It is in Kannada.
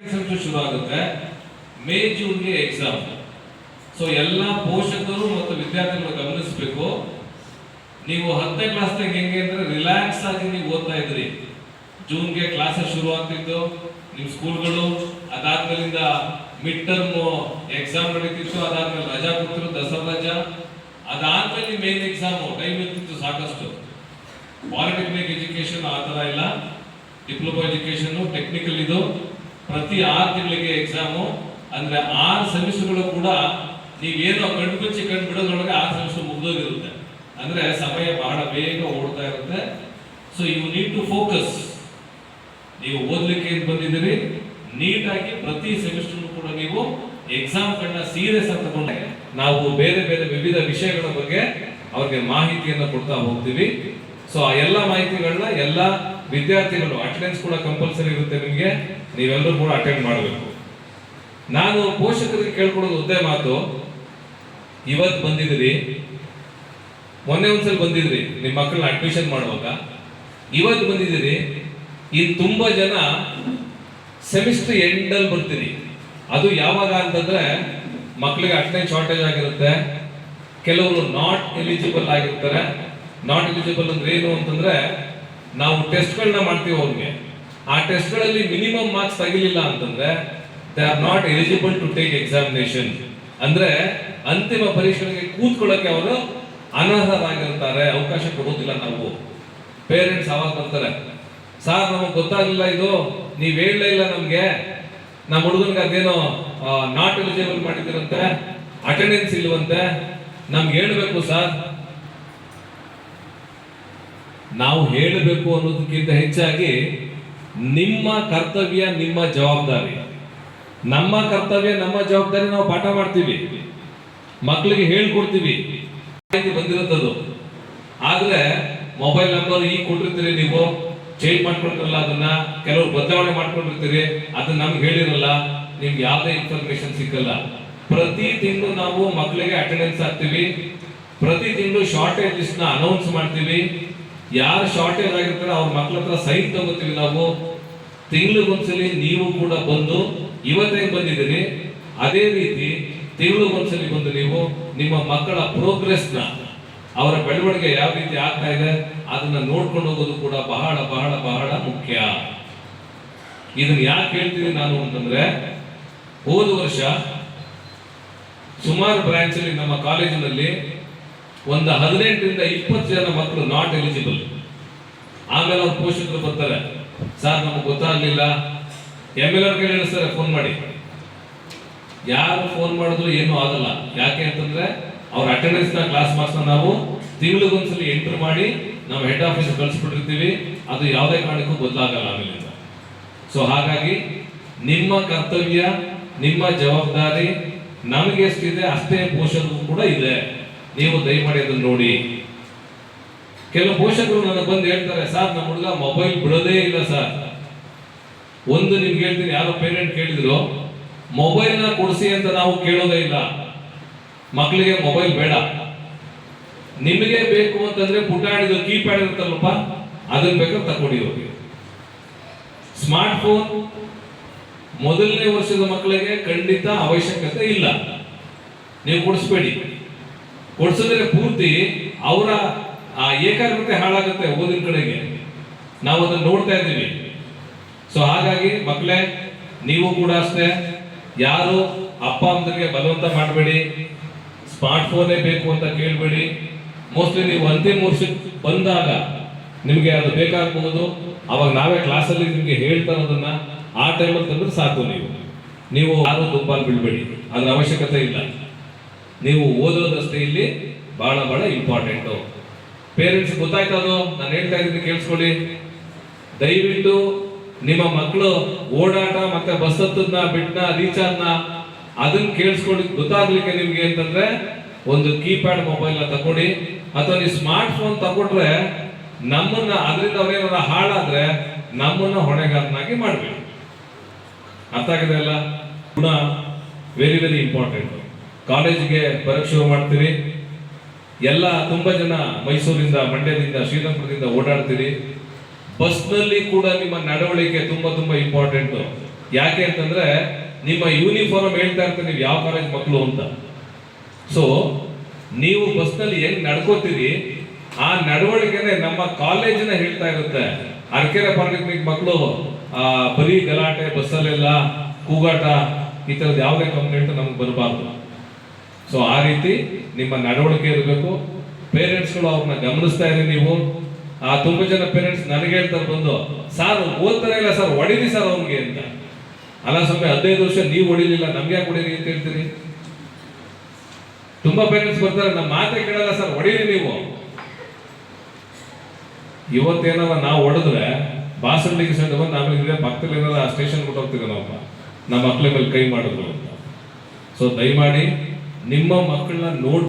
ಶುರು ಆಗುತ್ತೆ ಮೇ, ಜೂನ್ಗೆ ಎಕ್ಸಾಮ್ ಸೊ ಎಲ್ಲ ಪೋಷಕರು ಮತ್ತು ವಿದ್ಯಾರ್ಥಿಗಳು ಗಮನಿಸಬೇಕು. ನೀವು ಹತ್ತನೇ ಕ್ಲಾಸ್ನಾಗ ಹೆಂಗೆ ಅಂದ್ರೆ ರಿಲ್ಯಾಕ್ಸ್ ಆಗಿ ನೀವು ಓದ್ತಾ ಇದ್ರಿ. ಜೂನ್ಗೆ ಕ್ಲಾಸಸ್ ಶುರು ಆಗ್ತಿತ್ತು. ನಿಮ್ಮ ಸ್ಕೂಲ್ಗಳು ಅದಾದ್ಮೇಲಿಂದ ಮಿಡ್ ಟರ್ಮ್ ಎಕ್ಸಾಮ್ ನಡೀತಿತ್ತು. ಅದಾದ್ಮೇಲೆ ರಜಾ ಕೊಡ್ತಿರು, ದಸರಾ ರಜಾ. ಅದಾದ್ಮೇಲೆ ಮೇನ್ ಎಕ್ಸಾಮು ಟೈಮ್ ಇರ್ತಿತ್ತು ಸಾಕಷ್ಟು. ಪಾಲಿಟೆಕ್ನಿಕ್ ಎಜುಕೇಶನ್ ಆ ಥರ ಇಲ್ಲ. ಡಿಪ್ಲೊಮಾ ಎಜುಕೇಶನ್ ಟೆಕ್ನಿಕಲ್ ಇದು. ಪ್ರತಿ ಆರು ತಿಂಗಳಿಗೆ ಎಕ್ಸಾಮು ಅಂದ್ರೆ ಆರು ಸೆಮಿಸ್ಟರ್ಗಳು ಕೂಡ ನೀವೇನೋ ಕಣ್ಣು ಬಿಚ್ಚಿ ಕಣ್ಣು ಬಿಡೋದ್ರೊಳಗೆ ಆರು ಸೆಮಿಸ್ಟರ್ ಮುಗ್ದೋಗಿರುತ್ತೆ. ಅಂದ್ರೆ ಸಮಯ ಬಹಳ ಬೇಗ ಓಡ್ತಾ ಇರುತ್ತೆ. So you need to focus ನೀವು ಓದಲಿಕ್ಕೆ ಏನು ಬಂದಿದ್ದೀರಿ? ನೀಟಾಗಿ ಪ್ರತಿ ಸೆಮಿಸ್ಟರ್ ಕೂಡ ನೀವು ಎಕ್ಸಾಮ್ ಕಣ್ಣ ಸೀರಿಯಸ್ ಅಂತ ತಗೊಂಡೆ. ನಾವು ಬೇರೆ ಬೇರೆ ವಿವಿಧ ವಿಷಯಗಳ ಬಗ್ಗೆ ಅವ್ರಿಗೆ ಮಾಹಿತಿಯನ್ನು ಕೊಡ್ತಾ ಹೋಗ್ತೀವಿ. ಸೊ ಆ ಎಲ್ಲ ಮಾಹಿತಿಗಳನ್ನ ಎಲ್ಲ ವಿದ್ಯಾರ್ಥಿಗಳು ಅಟೆಂಡೆನ್ಸ್ ಕೂಡ ಕಂಪಲ್ಸರಿ ಇರುತ್ತೆ ನಿಮಗೆ, ನೀವೆಲ್ಲರೂ ಕೂಡ ಅಟೆಂಡ್ ಮಾಡಬೇಕು. ನಾನು ಪೋಷಕರಿಗೆ ಕೇಳ್ಕೊಡೋದು ಒಂದೇ ಮಾತು ಇವತ್ತು ಬಂದಿದ್ದೀರಿ, ಮೊನ್ನೆ ಒಂದ್ಸಲ ಬಂದಿದ್ರಿ ನಿಮ್ಮ ಮಕ್ಕಳನ್ನ ಅಡ್ಮಿಷನ್ ಮಾಡುವಾಗ. ಇವತ್ತು ಬಂದಿದ್ದೀರಿ, ಈ ತುಂಬ ಜನ ಸೆಮಿಸ್ಟರ್ ಎಂಡಲ್ಲಿ ಬರ್ತೀರಿ. ಅದು ಯಾವಾಗ ಅಂತಂದ್ರೆ ಮಕ್ಕಳಿಗೆ ಅಟೆಂಡೆನ್ಸ್ ಶಾರ್ಟೇಜ್ ಆಗಿರುತ್ತೆ. ಕೆಲವರು ನಾಟ್ ಎಲಿಜಿಬಲ್ ಆಗಿರ್ತಾರೆ. ನಾಟ್ ಎಲಿಜಿಬಲ್ ಅಂದ್ರೆ ಏನು ಅಂತಂದ್ರೆ ನಾವು ಟೆಸ್ಟ್ಗಳನ್ನ ಮಾಡ್ತೀವಿ ಅವ್ರಿಗೆ ಆ ಟೆಸ್ಟ್ಗಳಲ್ಲಿ ಮಿನಿಮಮ್ ಮಾರ್ಕ್ಸ್ ತೆಗಿಲಿಲ್ಲ ಅಂತಂದ್ರೆ they are not eligible to take examination ಅಂದ್ರೆ ಅಂತಿಮ ಪರೀಕ್ಷೆಗೆ ಕೂತ್ಕೊಳ್ಳೋಕೆ ಅವರು ಅನರ್ಹರಾಗಿರ್ತಾರೆ, ಅವಕಾಶ ಕೊಡೋದಿಲ್ಲ ನಾವು. ಪೇರೆಂಟ್ಸ್ ಅವಾಗ ಬರ್ತಾರೆ ಸರ್ ನಮಗೆ ಗೊತ್ತಾಗಲಿಲ್ಲ ಇದು, ನೀವ್ ಹೇಳಲೇ ಇಲ್ಲ ನಮ್ಗೆ. ನಮ್ಮ ಹುಡುಗನಿಗೆ ಅದೇನೋ ನಾಟ್ ಎಲಿಜಿಬಲ್ ಮಾಡಿದಿರಂತೆ ಅಟೆಂಡೆನ್ಸ್ ಇಲ್ವಂತೆ. ನಮ್ಗೆ ಹೇಳ್ಬೇಕು ಸರ್ ನಾವು ಹೇಳಬೇಕು ಅನ್ನೋದಕ್ಕಿಂತ ಹೆಚ್ಚಾಗಿ ನಿಮ್ಮ ಕರ್ತವ್ಯ ನಿಮ್ಮ ಜವಾಬ್ದಾರಿ. ನಮ್ಮ ಕರ್ತವ್ಯ, ನಮ್ಮ ಜವಾಬ್ದಾರಿ ನಾವು ಪಾಠ ಮಾಡ್ತೀವಿ. ಮಕ್ಕಳಿಗೆ ಹೇಳ್ಕೊಡ್ತೀವಿ. ಬಂದಿರುತ್ತದು. ಆದ್ರೆ ಮೊಬೈಲ್ ನಂಬರ್ ಈಗ ಕೊಟ್ಟಿರ್ತೀರಿ ನೀವು. ಚೇಂಜ್ ಮಾಡ್ಕೊಂಡಿರಲ್ಲ ಅದನ್ನ. ಕೆಲವರು ಬದಲಾವಣೆ ಮಾಡ್ಕೊಂಡಿರ್ತೀರಿ. ಅದನ್ನ ನಮ್ಗೆ ಹೇಳಿರಲ್ಲ. ನಿಮ್ಗೆ ಯಾವುದೇ ಇನ್ಫಾರ್ಮೇಶನ್ ಸಿಕ್ಕಲ್ಲ. ಪ್ರತಿ ತಿಂಗಳು ನಾವು ಮಕ್ಕಳಿಗೆ ಅಟೆಂಡೆನ್ಸ್ ಹಾಕ್ತೀವಿ. ಪ್ರತಿ ತಿಂಗಳು ಶಾರ್ಟೇಜ್ ಲಿಸ್ಟ್ನ ಅನೌನ್ಸ್ ಮಾಡ್ತೀವಿ. ಯಾರು ಶಾರ್ಟೇಜ್ ಆಗಿರ್ತಾರೆ ಅವ್ರ ಮಕ್ಕಳ ಹತ್ರ ಸೈನ್ ತಗೋತೀವಿ ನಾವು. ತಿಂಗಳಿಗೊಂದ್ಸಲಿ ನೀವು ಕೂಡ ಬಂದು ಇವತ್ತೇ ಬಂದಿದ್ದೀರಿ ಅದೇ ರೀತಿ ತಿಂಗಳಿಗೊಂದ್ಸಲಿ ಬಂದು ನೀವು ನಿಮ್ಮ ಮಕ್ಕಳ ಪ್ರೋಗ್ರೆಸ್ನ ಅವರ ಬೆಳವಣಿಗೆ ಯಾವ ರೀತಿ ಆಗ್ತಾ ಇದೆ ಅದನ್ನ ನೋಡ್ಕೊಂಡು ಹೋಗೋದು ಕೂಡ ಬಹಳ ಬಹಳ ಬಹಳ ಮುಖ್ಯ. ಇದನ್ನ ಯಾಕೆ ಹೇಳ್ತೀನಿ ನಾನು ಅಂತಂದ್ರೆ, ಹೋದ ವರ್ಷ ಸುಮಾರು ಬ್ರಾಂಚ್ ಅಲ್ಲಿ ನಮ್ಮ ಕಾಲೇಜಿನಲ್ಲಿ ಒಂದು ಹದಿನೆಂಟರಿಂದ ಇಪ್ಪತ್ತು ಜನ ಮಕ್ಕಳು ನಾಟ್ ಎಲಿಜಿಬಲ್ ಆಮೇಲೆ ಅವ್ರ ಪೋಷಕರು ಬರ್ತಾರೆ. ಸರ್, ನಮಗೆ ಗೊತ್ತಾಗ್ಲಿಲ್ಲ. ಎಂ ಎಲ್ ಅವ್ರಿಗೆ ಸರ್ ಫೋನ್ ಮಾಡಿ. ಯಾರು ಫೋನ್ ಮಾಡಿದ್ರು ಏನೂ ಆಗಲ್ಲ. ಯಾಕೆ ಅಂತಂದ್ರೆ, ಅವ್ರ ಅಟೆಂಡೆನ್ಸ್ನ ಕ್ಲಾಸ್ ಮಾರ್ಕ್ಸ್ ನಾವು ತಿಂಗಳಿಗೊಂದ್ಸಲಿ ಎಂಟರ್ ಮಾಡಿ ನಾವು ಹೆಡ್ ಆಫೀಸ್ ಕಳಿಸ್ಬಿಟ್ಟಿರ್ತೀವಿ. ಅದು ಯಾವುದೇ ಕಾರಣಕ್ಕೂ ಗೊತ್ತಾಗಲ್ಲ ಆಮೇಲಿಂದ. ಸೊ ಹಾಗಾಗಿ ನಿಮ್ಮ ಕರ್ತವ್ಯ, ನಿಮ್ಮ ಜವಾಬ್ದಾರಿ ನಮಗೆ ಎಷ್ಟಿದೆ, ಅಷ್ಟೇ ಪೋಷಕರು ಕೂಡ ಇದೆ. ನೀವು ದಯಮಾಡಿ ಅದನ್ನು ನೋಡಿ. ಕೆಲವು ಪೋಷಕರು ನನಗೆ ಬಂದು ಹೇಳ್ತಾರೆ, ಸರ್ ನಮ್ಮ ಹುಡುಗ ಮೊಬೈಲ್ ಬಿಡೋದೇ ಇಲ್ಲ ಸರ್. ಒಂದು ನಿಮ್ಗೆ ಹೇಳ್ತೀನಿ, ಯಾರೋ ಪೇರೆಂಟ್ ಕೇಳಿದ್ರು ಮೊಬೈಲ್ನ ಕೊಡಿಸಿ ಅಂತ ನಾವು ಕೇಳೋದೇ ಇಲ್ಲ. ಮಕ್ಕಳಿಗೆ ಮೊಬೈಲ್ ಬೇಡ. ನಿಮಗೆ ಬೇಕು ಅಂತಂದ್ರೆ ಪುಟಾಡಿದ ಕೀಪ್ಯಾಡ್ ಇರುತ್ತಲ್ಲಪ್ಪ ಅದನ್ನ ಬೇಕಾದ್ರೆ ತಗೊಂಡಿ ಹೋಗಿ ಸ್ಮಾರ್ಟ್ ಫೋನ್ ಮೊದಲನೇ ವರ್ಷದ ಮಕ್ಕಳಿಗೆ ಖಂಡಿತ ಅವಶ್ಯಕತೆ ಇಲ್ಲ. ನೀವು ಕೊಡಿಸ್ಬೇಡಿ. ಕೊಡಿಸಿದ್ರೆ ಪೂರ್ತಿ ಅವರ, ಆ ಏಕಾಗ್ರತೆ ಹಾಳಾಗುತ್ತೆ ಓದಿನ ಕಡೆಗೆ. ನಾವು ಅದನ್ನ ನೋಡ್ತಾ ಇದ್ದೀವಿ. ಸೊ ಹಾಗಾಗಿ ಮಕ್ಕಳೇ, ನೀವು ಕೂಡ ಅಷ್ಟೇ, ಯಾರು ಅಪ್ಪ ಅಮ್ಮನಿಗೆ ಬಲವಂತ ಮಾಡಬೇಡಿ ಸ್ಮಾರ್ಟ್ ಫೋನೇ ಬೇಕು ಅಂತ ಕೇಳಬೇಡಿ. ಮೋಸ್ಟ್ಲಿ ನೀವು ಅಂತಿಮ ವರ್ಷಕ್ಕೆ ಬಂದಾಗ ನಿಮಗೆ ಅದು ಬೇಕಾಗಬಹುದು ಅವಾಗ ನಾವೇ ಕ್ಲಾಸಲ್ಲಿ ನಿಮಗೆ ಹೇಳ್ತಾ ಇರೋದನ್ನ ಆ ಟೈಮಲ್ಲಿ ತಂದ್ರೆ ಸಾಕು ನೀವು. ನೀವು ಯಾರು ದುಂಬಾಲ್ ಬೀಳ್ಬೇಡಿ ಅದ್ರ ಅವಶ್ಯಕತೆ ಇಲ್ಲ. ನೀವು ಓದೋದಷ್ಟೇ ಇಲ್ಲಿ ಬಹಳ ಬಹಳ ಇಂಪಾರ್ಟೆಂಟು ಪೇರೆಂಟ್ಸ್ ಗೊತ್ತಾಯ್ತು ಅದು? ನಾನು ಹೇಳ್ತಾ ಇದ್ದೀನಿ ಕೇಳಿಸ್ಕೊಳ್ಳಿ. ದಯವಿಟ್ಟು ನಿಮ್ಮ ಮಕ್ಕಳು ಓಡಾಟ ಮತ್ತೆ ಬಸ್ ಹತ್ತದ್ನ, ಬಿಟ್ನ ರೀಚಾರ್ಜ್ನ ಅದನ್ನ ಕೇಳಿಸ್ಕೊಳ್ಳಿ. ಗೊತ್ತಾಗ್ಲಿಕ್ಕೆ ನಿಮ್ಗೆ ಅಂತಂದ್ರೆ ಒಂದು ಕೀಪ್ಯಾಡ್ ಮೊಬೈಲ್ನ ಅಥವಾ ನೀವು ಸ್ಮಾರ್ಟ್ ಫೋನ್ ತಗೊಂಡ್ರೆ ನಮ್ಮನ್ನ ಅದರಿಂದ ಅವ್ರೇನಾರ ಹಾಳಾದ್ರೆ ನಮ್ಮನ್ನ ಹೊಣೆಗಾರನಾಗಿ ಮಾಡ್ಬೇಕು. ಅರ್ಥ ಆಗಿದೆ ಅಲ್ಲ? ಗುಣ ವೆರಿ ವೆರಿ ಇಂಪಾರ್ಟೆಂಟ್ ಕಾಲೇಜಿಗೆ ಬರಕ್ಕೆ ಶುರು ಮಾಡ್ತೀರಿ. ಎಲ್ಲ ತುಂಬ ಜನ ಮೈಸೂರಿಂದ, ಮಂಡ್ಯದಿಂದ, ಶ್ರೀರಂಗಪುರದಿಂದ ಓಡಾಡ್ತೀರಿ. ಬಸ್ನಲ್ಲಿ ಕೂಡ ನಿಮ್ಮ ನಡವಳಿಕೆ ತುಂಬಾ ತುಂಬಾ ಇಂಪಾರ್ಟೆಂಟ್ ಯಾಕೆ ಅಂತಂದ್ರೆ, ನಿಮ್ಮ ಯೂನಿಫಾರ್ಮ್ ಹೇಳ್ತಾ ಇರ್ತಾರೆ ನೀವು ಯಾವ ಕಾಲೇಜ್ ಮಕ್ಕಳು ಅಂತ. ಸೊ ನೀವು ಬಸ್ನಲ್ಲಿ ಹೆಂಗ್ ನಡ್ಕೋತೀರಿ, ಆ ನಡವಳಿಕೆನೆ ನಮ್ಮ ಕಾಲೇಜಿನ ಹೇಳ್ತಾ ಇರುತ್ತೆ. ಅರ್ಕೆರೆ ಪಾಲಿಟೆಕ್ನಿಕ್ ಮಕ್ಕಳು ಬರೀ ಗಲಾಟೆ, ಬಸ್ಸಲ್ಲೆಲ್ಲ ಕೂಗಾಟ, ಈ ಥರದ್ದು ಯಾವುದೇ ಕಂಪ್ಲೇಂಟ್ ನಮ್ಗೆ ಬರಬಾರ್ದು. ಸೊ ಆ ರೀತಿ ನಿಮ್ಮ ನಡವಳಿಕೆ ಇರಬೇಕು. ಪೇರೆಂಟ್ಸ್ಗಳು ಅವ್ರನ್ನ ಗಮನಿಸ್ತಾ ಇರಿ ನೀವು. ಆ ತುಂಬ ಜನ ಪೇರೆಂಟ್ಸ್ ನನಗೆ ಹೇಳ್ತಾರೆ ಬಂದು, ಸಾರ್ ಓದ್ತಾನೆ ಇಲ್ಲ ಸರ್, ಹೊಡೀರಿ ಸರ್ ಅವ್ನಿಗೆ ಅಂತ. ಅಲ್ಲ ಸ್ವಲ್ಪ ಹದಿನೈದು ವರ್ಷ ನೀವು ಹೊಡಿಲಿಲ್ಲ, ನಮ್ಗೆ ಯಾಕೆ ಹೊಡೀರಿ ಅಂತ ಹೇಳ್ತೀರಿ? ತುಂಬಾ ಪೇರೆಂಟ್ಸ್ ಬರ್ತಾರೆ ನಮ್ಮ ಮಾತೆ ಕೇಳಲ್ಲ ಸರ್, ಹೊಡೀರಿ ನೀವು. ಇವತ್ತೇನಾರ ನಾವು ಹೊಡೆದ್ರೆ ಬಾಸಂಡಿಗೆ ಸೈಡ್ ಬಂದು ಆಮೇಲೆ ಪಕ್ಕದಲ್ಲಿ ಏನಾರ ಸ್ಟೇಷನ್ ಕೊಟ್ಟು ಹೋಗ್ತೀವಿ ನಮ್ಮ ಮಕ್ಕಳ ಮೇಲೆ ಕೈ ಮಾಡಿದ್ರು ಅಂತ. ಸೊ ದಯಮಾಡಿ ನಿಮ್ಮ ಮಕ್ಕಳನ್ನ ನೋಡ್